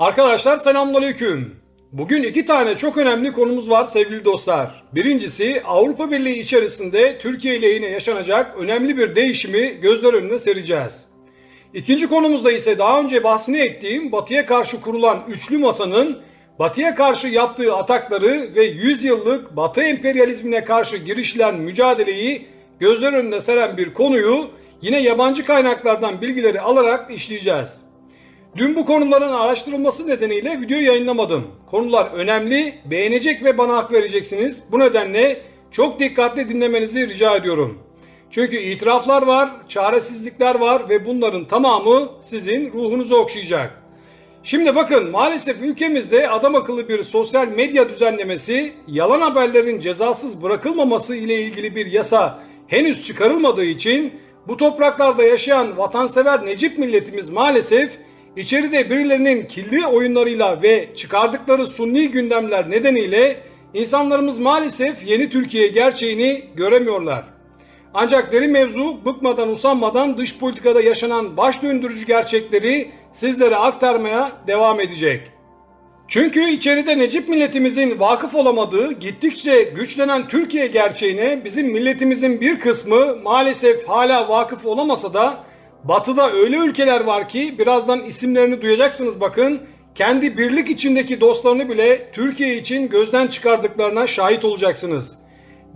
Arkadaşlar selamünaleyküm. Bugün iki tane çok önemli konumuz var sevgili dostlar. Birincisi Avrupa Birliği içerisinde Türkiye ile yine yaşanacak önemli bir değişimi gözler önüne sereceğiz. İkinci konumuzda ise daha önce bahsini ettiğim Batı'ya karşı kurulan üçlü masanın Batı'ya karşı yaptığı atakları ve 100 yıllık Batı emperyalizmine karşı girişilen mücadeleyi gözler önüne seren bir konuyu yine yabancı kaynaklardan bilgileri alarak işleyeceğiz. Dün bu konuların araştırılması nedeniyle video yayınlamadım. Konular önemli, beğenecek ve bana hak vereceksiniz. Bu nedenle çok dikkatli dinlemenizi rica ediyorum. Çünkü itiraflar var, çaresizlikler var ve bunların tamamı sizin ruhunuzu okşayacak. Şimdi bakın maalesef ülkemizde adam akıllı bir sosyal medya düzenlemesi, yalan haberlerin cezasız bırakılmaması ile ilgili bir yasa henüz çıkarılmadığı için bu topraklarda yaşayan vatansever Necip milletimiz maalesef içeride birilerinin kirli oyunlarıyla ve çıkardıkları sunni gündemler nedeniyle insanlarımız maalesef yeni Türkiye gerçeğini göremiyorlar. Ancak derin mevzu bıkmadan usanmadan dış politikada yaşanan baş döndürücü gerçekleri sizlere aktarmaya devam edecek. Çünkü içeride Necip milletimizin vakıf olamadığı gittikçe güçlenen Türkiye gerçeğine bizim milletimizin bir kısmı maalesef hala vakıf olamasa da batıda öyle ülkeler var ki birazdan isimlerini duyacaksınız bakın kendi birlik içindeki dostlarını bile Türkiye için gözden çıkardıklarına şahit olacaksınız.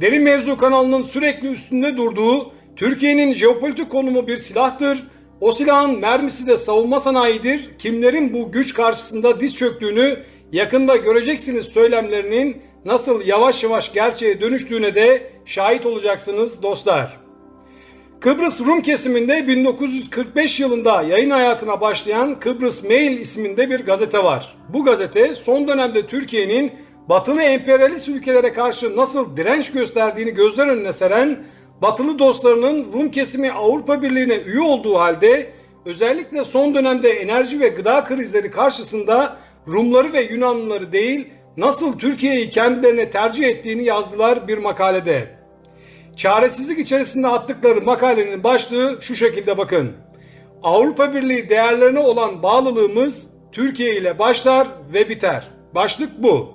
Derin Mevzu kanalının sürekli üstünde durduğu Türkiye'nin jeopolitik konumu bir silahtır. O silahın mermisi de savunma sanayidir. Kimlerin bu güç karşısında diz çöktüğünü yakında göreceksiniz söylemlerinin nasıl yavaş yavaş gerçeğe dönüştüğüne de şahit olacaksınız dostlar. Kıbrıs Rum kesiminde 1945 yılında yayın hayatına başlayan Kıbrıs Mail isminde bir gazete var. Bu gazete son dönemde Türkiye'nin batılı emperyalist ülkelere karşı nasıl direnç gösterdiğini gözler önüne seren batılı dostlarının Rum kesimi Avrupa Birliği'ne üye olduğu halde özellikle son dönemde enerji ve gıda krizleri karşısında Rumları ve Yunanlıları değil nasıl Türkiye'yi kendilerine tercih ettiğini yazdılar bir makalede. Çaresizlik içerisinde attıkları makalenin başlığı şu şekilde bakın. Avrupa Birliği değerlerine olan bağlılığımız Türkiye ile başlar ve biter. Başlık bu.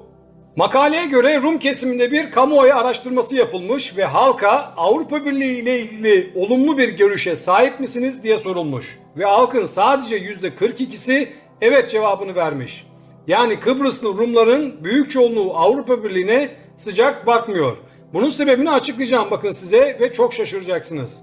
Makaleye göre Rum kesiminde bir kamuoyu araştırması yapılmış ve halka Avrupa Birliği ile ilgili olumlu bir görüşe sahip misiniz diye sorulmuş. Ve halkın sadece %42'si evet cevabını vermiş. Yani Kıbrıslı Rumların büyük çoğunluğu Avrupa Birliği'ne sıcak bakmıyor. Bunun sebebini açıklayacağım bakın size ve çok şaşıracaksınız.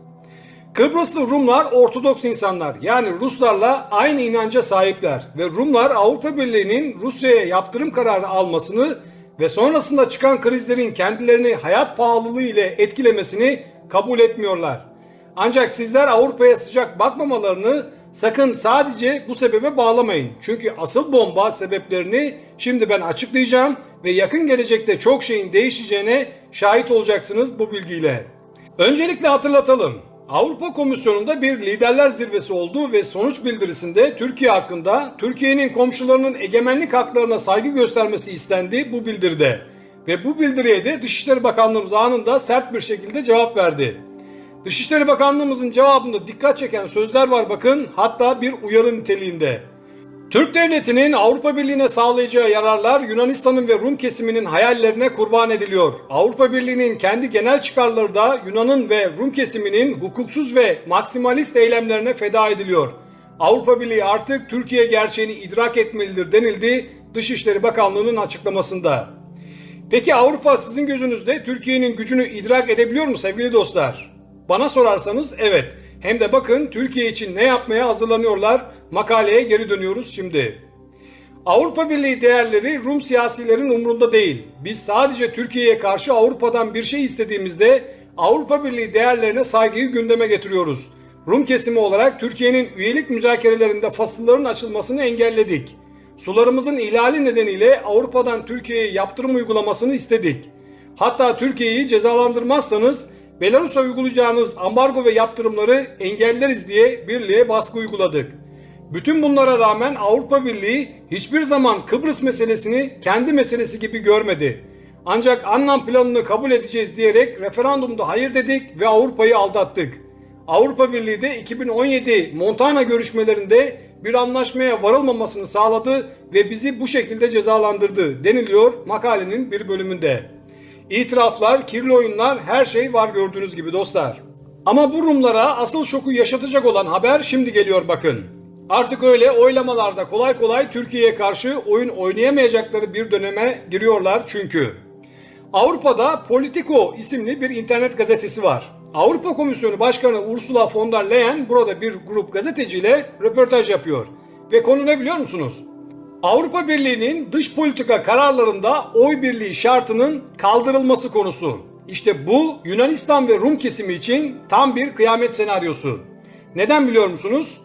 Kıbrıslı Rumlar Ortodoks insanlar yani Ruslarla aynı inanca sahipler ve Rumlar Avrupa Birliği'nin Rusya'ya yaptırım kararı almasını ve sonrasında çıkan krizlerin kendilerini hayat pahalılığı ile etkilemesini kabul etmiyorlar. Ancak sizler Avrupa'ya sıcak bakmamalarını sakın sadece bu sebebe bağlamayın. Çünkü asıl bomba sebeplerini şimdi ben açıklayacağım ve yakın gelecekte çok şeyin değişeceğine şahit olacaksınız bu bilgiyle. Öncelikle hatırlatalım. Avrupa Komisyonu'nda bir liderler zirvesi oldu ve sonuç bildirisinde Türkiye hakkında Türkiye'nin komşularının egemenlik haklarına saygı göstermesi istendi bu bildiride. Ve bu bildiriye de Dışişleri Bakanlığımız anında sert bir şekilde cevap verdi. Dışişleri Bakanlığımızın cevabında dikkat çeken sözler var bakın hatta bir uyarı niteliğinde. Türk Devleti'nin Avrupa Birliği'ne sağlayacağı yararlar Yunanistan'ın ve Rum kesiminin hayallerine kurban ediliyor. Avrupa Birliği'nin kendi genel çıkarları da Yunan'ın ve Rum kesiminin hukuksuz ve maksimalist eylemlerine feda ediliyor. Avrupa Birliği artık Türkiye gerçeğini idrak etmelidir denildi Dışişleri Bakanlığı'nın açıklamasında. Peki Avrupa sizin gözünüzde Türkiye'nin gücünü idrak edebiliyor mu sevgili dostlar? Bana sorarsanız evet. Hem de bakın Türkiye için ne yapmaya hazırlanıyorlar. Makaleye geri dönüyoruz şimdi. Avrupa Birliği değerleri Rum siyasilerin umrunda değil. Biz sadece Türkiye'ye karşı Avrupa'dan bir şey istediğimizde Avrupa Birliği değerlerine saygıyı gündeme getiriyoruz. Rum kesimi olarak Türkiye'nin üyelik müzakerelerinde fasılların açılmasını engelledik. Sularımızın ihlali nedeniyle Avrupa'dan Türkiye'ye yaptırım uygulamasını istedik. Hatta Türkiye'yi cezalandırmazsanız Belarus'a uygulayacağınız ambargo ve yaptırımları engelleriz diye birliğe baskı uyguladık. Bütün bunlara rağmen Avrupa Birliği hiçbir zaman Kıbrıs meselesini kendi meselesi gibi görmedi. Ancak Annan planını kabul edeceğiz diyerek referandumda hayır dedik ve Avrupa'yı aldattık. Avrupa Birliği de 2017 Montana görüşmelerinde bir anlaşmaya varılmamasını sağladı ve bizi bu şekilde cezalandırdı deniliyor makalenin bir bölümünde. İtiraflar, kirli oyunlar her şey var gördüğünüz gibi dostlar. Ama bu Rumlara asıl şoku yaşatacak olan haber şimdi geliyor bakın. Artık öyle oylamalarda kolay kolay Türkiye'ye karşı oyun oynayamayacakları bir döneme giriyorlar çünkü. Avrupa'da Politico isimli bir internet gazetesi var. Avrupa Komisyonu Başkanı Ursula von der Leyen burada bir grup gazeteciyle röportaj yapıyor. Ve konu ne biliyor musunuz? Avrupa Birliği'nin dış politika kararlarında oy birliği şartının kaldırılması konusu. İşte bu Yunanistan ve Rum kesimi için tam bir kıyamet senaryosu. Neden biliyor musunuz?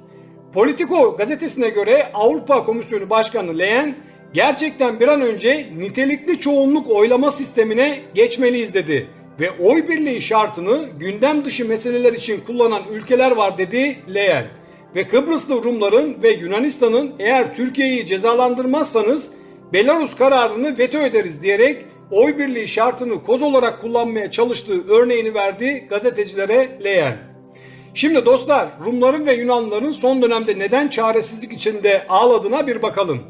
Politico gazetesine göre Avrupa Komisyonu Başkanı Leyen gerçekten bir an önce nitelikli çoğunluk oylama sistemine geçmeliyiz dedi ve oy birliği şartını gündem dışı meseleler için kullanan ülkeler var dedi Leyen. Ve Kıbrıslı Rumların ve Yunanistan'ın eğer Türkiye'yi cezalandırmazsanız Belarus kararını veto ederiz diyerek oy birliği şartını koz olarak kullanmaya çalıştığı örneğini verdi gazetecilere Leyen. Şimdi dostlar Rumların ve Yunanlıların son dönemde neden çaresizlik içinde ağladığına bir bakalım.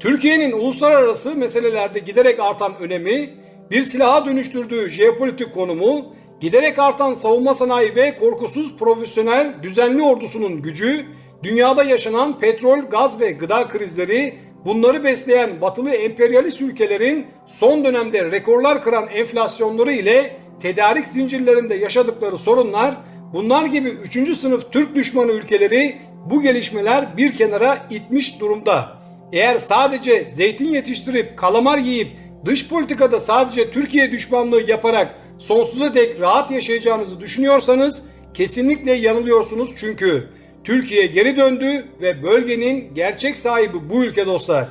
Türkiye'nin uluslararası meselelerde giderek artan önemi, bir silaha dönüştürdüğü jeopolitik konumu, giderek artan savunma sanayi ve korkusuz profesyonel düzenli ordusunun gücü, dünyada yaşanan petrol, gaz ve gıda krizleri, bunları besleyen batılı emperyalist ülkelerin son dönemde rekorlar kıran enflasyonları ile tedarik zincirlerinde yaşadıkları sorunlar, bunlar gibi 3. sınıf Türk düşmanı ülkeleri bu gelişmeler bir kenara itmiş durumda. Eğer sadece zeytin yetiştirip kalamar yiyip dış politikada sadece Türkiye düşmanlığı yaparak sonsuza dek rahat yaşayacağınızı düşünüyorsanız kesinlikle yanılıyorsunuz çünkü Türkiye geri döndü ve bölgenin gerçek sahibi bu ülke dostlar.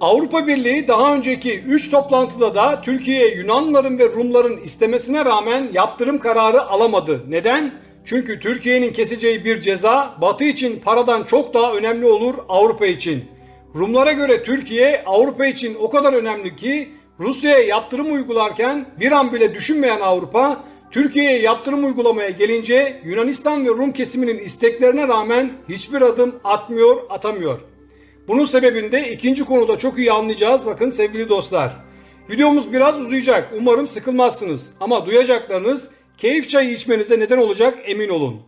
Avrupa Birliği daha önceki 3 toplantıda da Türkiye'ye Yunanlıların ve Rumların istemesine rağmen yaptırım kararı alamadı. Neden? Çünkü Türkiye'nin keseceği bir ceza Batı için paradan çok daha önemli olur Avrupa için. Rumlara göre Türkiye Avrupa için o kadar önemli ki Rusya'ya yaptırım uygularken bir an bile düşünmeyen Avrupa Türkiye'ye yaptırım uygulamaya gelince Yunanistan ve Rum kesiminin isteklerine rağmen hiçbir adım atmıyor, atamıyor. Bunun sebebini de ikinci konuda çok iyi anlayacağız bakın sevgili dostlar. Videomuz biraz uzayacak. Umarım sıkılmazsınız. Ama duyacaklarınız keyif çayı içmenize neden olacak emin olun.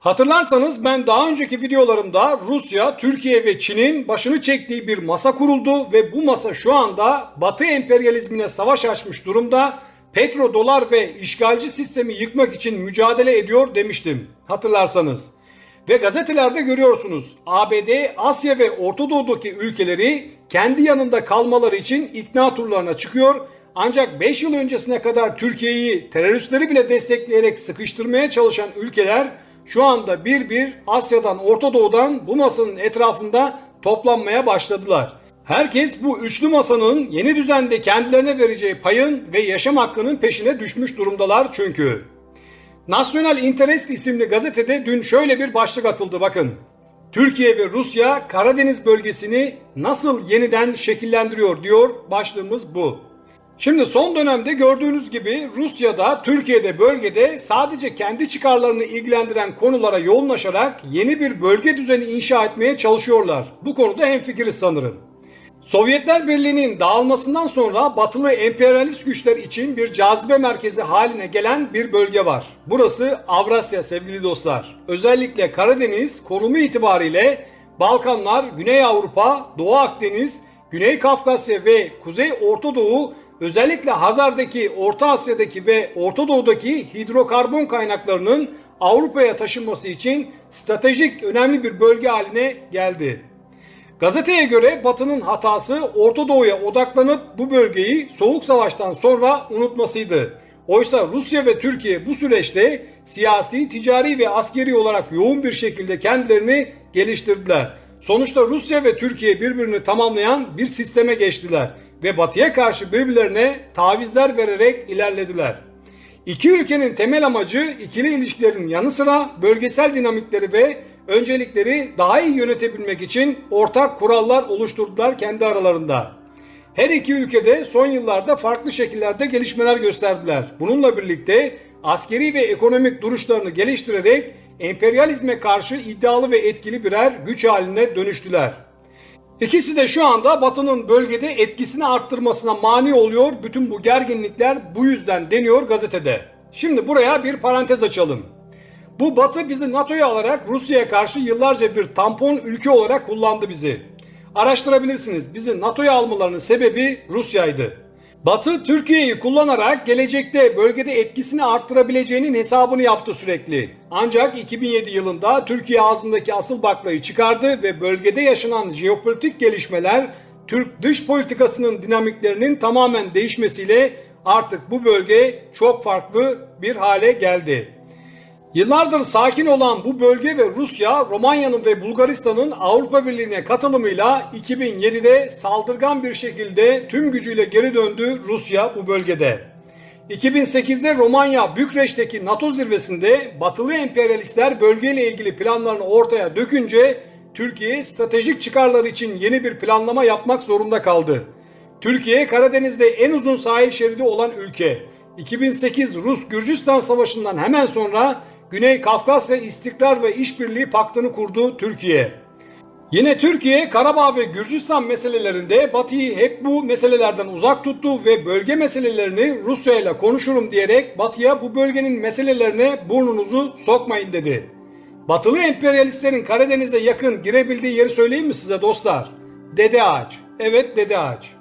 Hatırlarsanız ben daha önceki videolarımda Rusya, Türkiye ve Çin'in başını çektiği bir masa kuruldu ve bu masa şu anda Batı emperyalizmine savaş açmış durumda. Petro, dolar ve işgalci sistemi yıkmak için mücadele ediyor demiştim. Hatırlarsanız. Ve gazetelerde görüyorsunuz ABD, Asya ve Orta Doğu'daki ülkeleri kendi yanında kalmaları için ikna turlarına çıkıyor. Ancak 5 yıl öncesine kadar Türkiye'yi teröristleri bile destekleyerek sıkıştırmaya çalışan ülkeler şu anda bir bir Asya'dan Orta Doğu'dan bu masanın etrafında toplanmaya başladılar. Herkes bu üçlü masanın yeni düzende kendilerine vereceği payın ve yaşam hakkının peşine düşmüş durumdalar çünkü. National Interest isimli gazetede dün şöyle bir başlık atıldı bakın. Türkiye ve Rusya Karadeniz bölgesini nasıl yeniden şekillendiriyor diyor başlığımız bu. Şimdi son dönemde gördüğünüz gibi Rusya'da, Türkiye'de bölgede sadece kendi çıkarlarını ilgilendiren konulara yoğunlaşarak yeni bir bölge düzeni inşa etmeye çalışıyorlar. Bu konuda hemfikiriz sanırım. Sovyetler Birliği'nin dağılmasından sonra batılı emperyalist güçler için bir cazibe merkezi haline gelen bir bölge var. Burası Avrasya sevgili dostlar. Özellikle Karadeniz konumu itibariyle Balkanlar, Güney Avrupa, Doğu Akdeniz, Güney Kafkasya ve Kuzey Orta Doğu özellikle Hazar'daki, Orta Asya'daki ve Orta Doğu'daki hidrokarbon kaynaklarının Avrupa'ya taşınması için stratejik önemli bir bölge haline geldi. Gazeteye göre Batı'nın hatası Orta Doğu'ya odaklanıp bu bölgeyi Soğuk Savaş'tan sonra unutmasıydı. Oysa Rusya ve Türkiye bu süreçte siyasi, ticari ve askeri olarak yoğun bir şekilde kendilerini geliştirdiler. Sonuçta Rusya ve Türkiye birbirini tamamlayan bir sisteme geçtiler ve Batı'ya karşı birbirlerine tavizler vererek ilerlediler. İki ülkenin temel amacı ikili ilişkilerin yanı sıra bölgesel dinamikleri ve öncelikleri daha iyi yönetebilmek için ortak kurallar oluşturdular kendi aralarında. Her iki ülkede son yıllarda farklı şekillerde gelişmeler gösterdiler. Bununla birlikte askeri ve ekonomik duruşlarını geliştirerek emperyalizme karşı iddialı ve etkili birer güç haline dönüştüler. İkisi de şu anda Batı'nın bölgede etkisini arttırmasına mani oluyor. Bütün bu gerginlikler bu yüzden deniyor gazetede. Şimdi buraya bir parantez açalım. Bu Batı bizi NATO'ya alarak Rusya'ya karşı yıllarca bir tampon ülke olarak kullandı bizi. Araştırabilirsiniz. Bizi NATO'ya almalarının sebebi Rusya'ydı. Batı Türkiye'yi kullanarak gelecekte bölgede etkisini arttırabileceğinin hesabını yaptı sürekli. Ancak 2007 yılında Türkiye ağzındaki asıl baklayı çıkardı ve bölgede yaşanan jeopolitik gelişmeler Türk dış politikasının dinamiklerinin tamamen değişmesiyle artık bu bölge çok farklı bir hale geldi. Yıllardır sakin olan bu bölge ve Rusya, Romanya'nın ve Bulgaristan'ın Avrupa Birliği'ne katılımıyla 2007'de saldırgan bir şekilde tüm gücüyle geri döndü Rusya bu bölgede. 2008'de Romanya Bükreş'teki NATO zirvesinde batılı emperyalistler bölgeyle ilgili planlarını ortaya dökünce Türkiye stratejik çıkarları için yeni bir planlama yapmak zorunda kaldı. Türkiye Karadeniz'de en uzun sahil şeridi olan ülke. 2008 Rus-Gürcistan Savaşı'ndan hemen sonra Güney Kafkasya İstikrar ve İşbirliği Paktı'nı kurdu Türkiye. Yine Türkiye, Karabağ ve Gürcistan meselelerinde Batı'yı hep bu meselelerden uzak tuttu ve bölge meselelerini Rusya ile konuşurum diyerek Batı'ya bu bölgenin meselelerine burnunuzu sokmayın dedi. Batılı emperyalistlerin Karadeniz'e yakın girebildiği yeri söyleyeyim mi size dostlar? Dede Ağaç. Evet Dede Ağaç.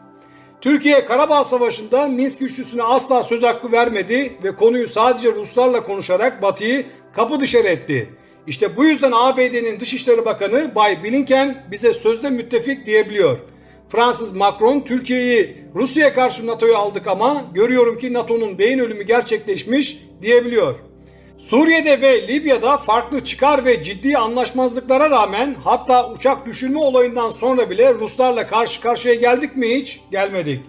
Türkiye Karabağ Savaşı'nda Minsk üçlüsüne asla söz hakkı vermedi ve konuyu sadece Ruslarla konuşarak Batı'yı kapı dışarı etti. İşte bu yüzden ABD'nin Dışişleri Bakanı Bay Blinken bize sözde müttefik diyebiliyor. Fransız Macron Türkiye'yi Rusya'ya karşı NATO'ya aldık ama görüyorum ki NATO'nun beyin ölümü gerçekleşmiş diyebiliyor. Suriye'de ve Libya'da farklı çıkar ve ciddi anlaşmazlıklara rağmen hatta uçak düşürme olayından sonra bile Ruslarla karşı karşıya geldik mi hiç? Gelmedik.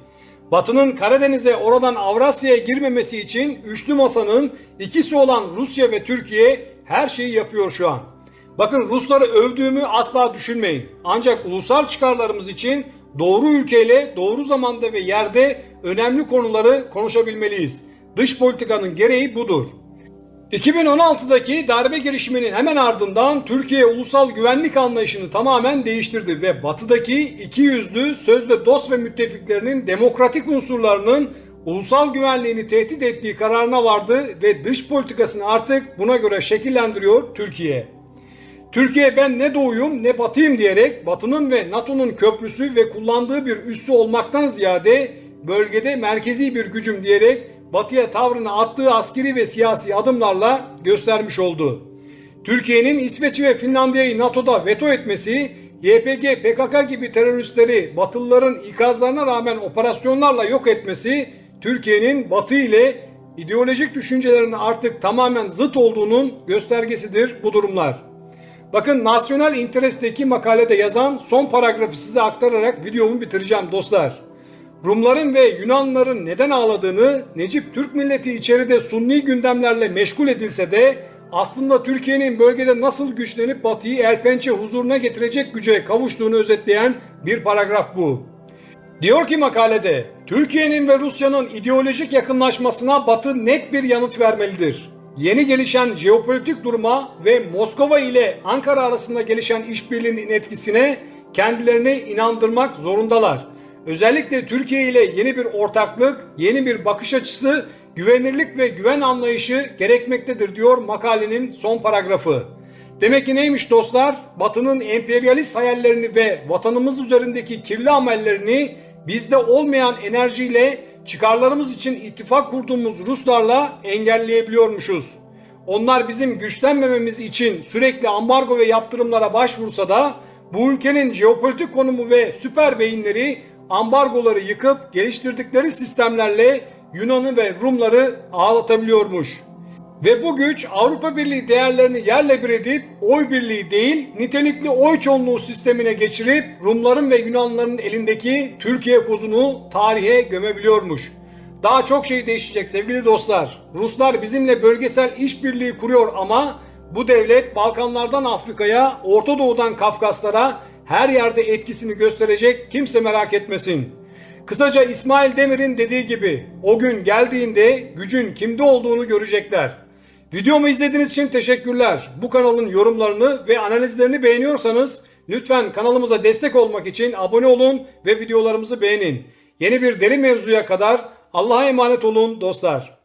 Batı'nın Karadeniz'e oradan Avrasya'ya girmemesi için üçlü masanın ikisi olan Rusya ve Türkiye her şeyi yapıyor şu an. Bakın Rusları övdüğümü asla düşünmeyin. Ancak ulusal çıkarlarımız için doğru ülkeyle doğru zamanda ve yerde önemli konuları konuşabilmeliyiz. Dış politikanın gereği budur. 2016'daki darbe girişiminin hemen ardından Türkiye ulusal güvenlik anlayışını tamamen değiştirdi ve batıdaki iki yüzlü sözde dost ve müttefiklerinin demokratik unsurlarının ulusal güvenliğini tehdit ettiği kararına vardı ve dış politikasını artık buna göre şekillendiriyor Türkiye. Türkiye ben ne doğuyum ne batıyım diyerek batının ve NATO'nun köprüsü ve kullandığı bir üssü olmaktan ziyade bölgede merkezi bir gücüm diyerek batıya tavrını attığı askeri ve siyasi adımlarla göstermiş oldu. Türkiye'nin İsveç ve Finlandiya'yı NATO'da veto etmesi, YPG, PKK gibi teröristleri Batılıların ikazlarına rağmen operasyonlarla yok etmesi, Türkiye'nin Batı ile ideolojik düşüncelerinin artık tamamen zıt olduğunun göstergesidir bu durumlar. Bakın Nasyonel Interest'teki makalede yazan son paragrafı size aktararak videomu bitireceğim dostlar. Rumların ve Yunanların neden ağladığını Necip Türk milleti içeride sunni gündemlerle meşgul edilse de aslında Türkiye'nin bölgede nasıl güçlenip Batı'yı el pençe huzuruna getirecek güce kavuştuğunu özetleyen bir paragraf bu. Diyor ki makalede, Türkiye'nin ve Rusya'nın ideolojik yakınlaşmasına Batı net bir yanıt vermelidir. Yeni gelişen jeopolitik duruma ve Moskova ile Ankara arasında gelişen işbirliğinin etkisine kendilerini inandırmak zorundalar. Özellikle Türkiye ile yeni bir ortaklık, yeni bir bakış açısı, güvenirlik ve güven anlayışı gerekmektedir diyor makalenin son paragrafı. Demek ki neymiş dostlar? Batı'nın emperyalist hayallerini ve vatanımız üzerindeki kirli amellerini bizde olmayan enerjiyle çıkarlarımız için ittifak kurduğumuz Ruslarla engelleyebiliyormuşuz. Onlar bizim güçlenmememiz için sürekli ambargo ve yaptırımlara başvursa da bu ülkenin jeopolitik konumu ve süper beyinleri ambargoları yıkıp geliştirdikleri sistemlerle Yunan'ı ve Rumları ağlatabiliyormuş. Ve bu güç Avrupa Birliği değerlerini yerle bir edip oy birliği değil nitelikli oy çoğunluğu sistemine geçirip Rumların ve Yunanların elindeki Türkiye kozunu tarihe gömebiliyormuş. Daha çok şey değişecek sevgili dostlar. Ruslar bizimle bölgesel işbirliği kuruyor ama bu devlet Balkanlardan Afrika'ya, Orta Doğu'dan Kafkaslara her yerde etkisini gösterecek kimse merak etmesin. Kısaca İsmail Demir'in dediği gibi o gün geldiğinde gücün kimde olduğunu görecekler. Videomu izlediğiniz için teşekkürler. Bu kanalın yorumlarını ve analizlerini beğeniyorsanız lütfen kanalımıza destek olmak için abone olun ve videolarımızı beğenin. Yeni bir deli mevzuya kadar Allah'a emanet olun dostlar.